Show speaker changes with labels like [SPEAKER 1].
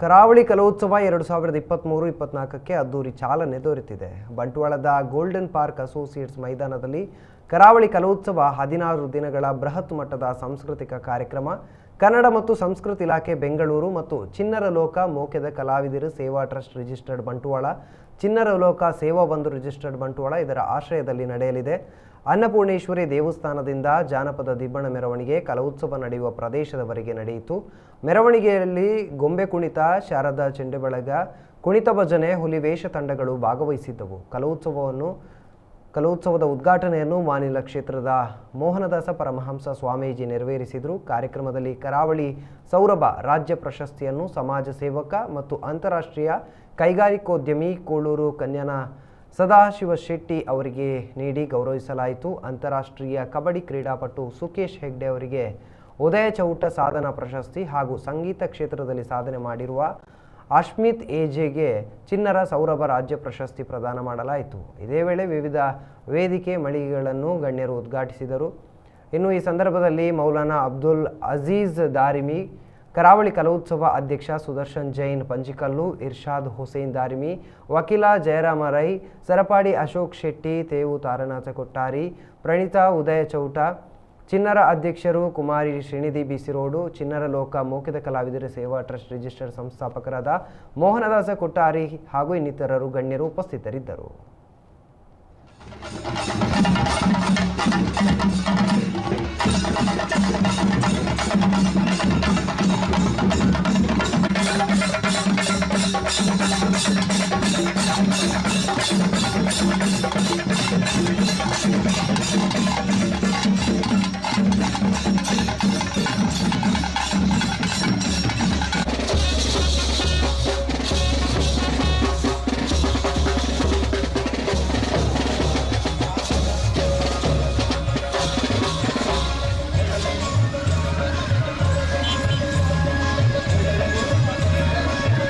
[SPEAKER 1] ಕರಾವಳಿ ಕಲೋತ್ಸವ ಎರಡು ಸಾವಿರದ ಇಪ್ಪತ್ತ್ಮೂರು ಇಪ್ಪತ್ನಾಲ್ಕಕ್ಕೆ ಅದ್ದೂರಿ ಚಾಲನೆ ದೊರೆತಿದೆ. ಬಂಟ್ವಾಳದ ಗೋಲ್ಡನ್ ಪಾರ್ಕ್ ಅಸೋಸಿಯೇಟ್ಸ್ ಮೈದಾನದಲ್ಲಿ ಕರಾವಳಿ ಕಲೋತ್ಸವ ಹದಿನಾರು ದಿನಗಳ ಬೃಹತ್ ಮಟ್ಟದ ಸಾಂಸ್ಕೃತಿಕ ಕಾರ್ಯಕ್ರಮ ಕನ್ನಡ ಮತ್ತು ಸಂಸ್ಕೃತಿ ಇಲಾಖೆ ಬೆಂಗಳೂರು ಮತ್ತು ಚಿನ್ನರ ಲೋಕ ಮೋಕೆದ ಕಲಾವಿದರು ಸೇವಾ ಟ್ರಸ್ಟ್ ರಿಜಿಸ್ಟರ್ಡ್ ಬಂಟ್ವಾಳ ಚಿನ್ನರ ಲೋಕ ಸೇವಾ ಬಂಧು ರಿಜಿಸ್ಟರ್ಡ್ ಬಂಟ್ವಾಳ ಇದರ ಆಶ್ರಯದಲ್ಲಿ ನಡೆಯಲಿದೆ. ಅನ್ನಪೂರ್ಣೇಶ್ವರಿ ದೇವಸ್ಥಾನದಿಂದ ಜಾನಪದ ದಿಬ್ಬಣ ಮೆರವಣಿಗೆ ಕಲೋತ್ಸವ ನಡೆಯುವ ಪ್ರದೇಶದವರೆಗೆ ನಡೆಯಿತು. ಮೆರವಣಿಗೆಯಲ್ಲಿ ಗೊಂಬೆ ಕುಣಿತ, ಶಾರದಾ ಚೆಂಡೆಬಳಗ, ಕುಣಿತ ಭಜನೆ ಹುಲಿವೇಷ ತಂಡಗಳು ಭಾಗವಹಿಸಿದ್ದವು. ಕಲೋತ್ಸವವನ್ನು ಕಲೋತ್ಸವದ ಉದ್ಘಾಟನೆಯನ್ನು ಮಾನಿಲ ಕ್ಷೇತ್ರದ ಮೋಹನದಾಸ ಪರಮಹಂಸ ಸ್ವಾಮೀಜಿ ನೆರವೇರಿಸಿದರು. ಕಾರ್ಯಕ್ರಮದಲ್ಲಿ ಕರಾವಳಿ ಸೌರಭ ರಾಜ್ಯ ಪ್ರಶಸ್ತಿಯನ್ನು ಸಮಾಜ ಸೇವಕ ಮತ್ತು ಅಂತಾರಾಷ್ಟ್ರೀಯ ಕೈಗಾರಿಕೋದ್ಯಮಿ ಕೋಳೂರು ಕನ್ಯನ ಸದಾಶಿವ ಶೆಟ್ಟಿ ಅವರಿಗೆ ನೀಡಿ ಗೌರವಿಸಲಾಯಿತು. ಅಂತಾರಾಷ್ಟ್ರೀಯ ಕಬಡ್ಡಿ ಕ್ರೀಡಾಪಟು ಸುಕೇಶ್ ಹೆಗ್ಡೆ ಅವರಿಗೆ ಉದಯ ಚೌಟ ಸಾಧನಾ ಪ್ರಶಸ್ತಿ ಹಾಗೂ ಸಂಗೀತ ಕ್ಷೇತ್ರದಲ್ಲಿ ಸಾಧನೆ ಮಾಡಿರುವ ಅಶ್ಮಿತ್ ಎಜೆಗೆ ಚಿನ್ನರ ಸೌರಭ ರಾಜ್ಯ ಪ್ರಶಸ್ತಿ ಪ್ರದಾನ ಮಾಡಲಾಯಿತು. ಇದೇ ವೇಳೆ ವಿವಿಧ ವೇದಿಕೆ ಮಳಿಗೆಗಳನ್ನು ಗಣ್ಯರು ಉದ್ಘಾಟಿಸಿದರು. ಇನ್ನು ಈ ಸಂದರ್ಭದಲ್ಲಿ ಮೌಲಾನಾ ಅಬ್ದುಲ್ ಅಜೀಜ್ ದಾರಿಮಿ, ಕರಾವಳಿ ಕಲೋತ್ಸವ ಅಧ್ಯಕ್ಷ ಸುದರ್ಶನ್ ಜೈನ್ ಪಂಚಿಕಲ್ಲು, ಇರ್ಷಾದ್ ಹುಸೇನ್ ದಾರಿಮಿ, ವಕೀಲ ಜಯರಾಮ ರೈ, ಸರಪಾಡಿ ಅಶೋಕ್ ಶೆಟ್ಟಿ, ತೇವು ತಾರನಾಥ ಕೊಟ್ಟಾರಿ, ಪ್ರಣೀತಾ ಉದಯ ಚೌಟ ಚಿನ್ನರ ಅಧ್ಯಕ್ಷರು ಕುಮಾರಿ ಶ್ರೀನಿಧಿ ಬಿಸಿರೋಡು, ಚಿನ್ನರ ಲೋಕ ಮೋಕಿದ ಕಲಾವಿದರ ಸೇವಾ ಟ್ರಸ್ಟ್ ರಿಜಿಸ್ಟರ್ ಸಂಸ್ಥಾಪಕರಾದ ಮೋಹನದಾಸ ಕೊಟ್ಟಾರಿ ಹಾಗೂ ಇನ್ನಿತರರು ಗಣ್ಯರು ಉಪಸ್ಥಿತರಿದ್ದರು Thank you.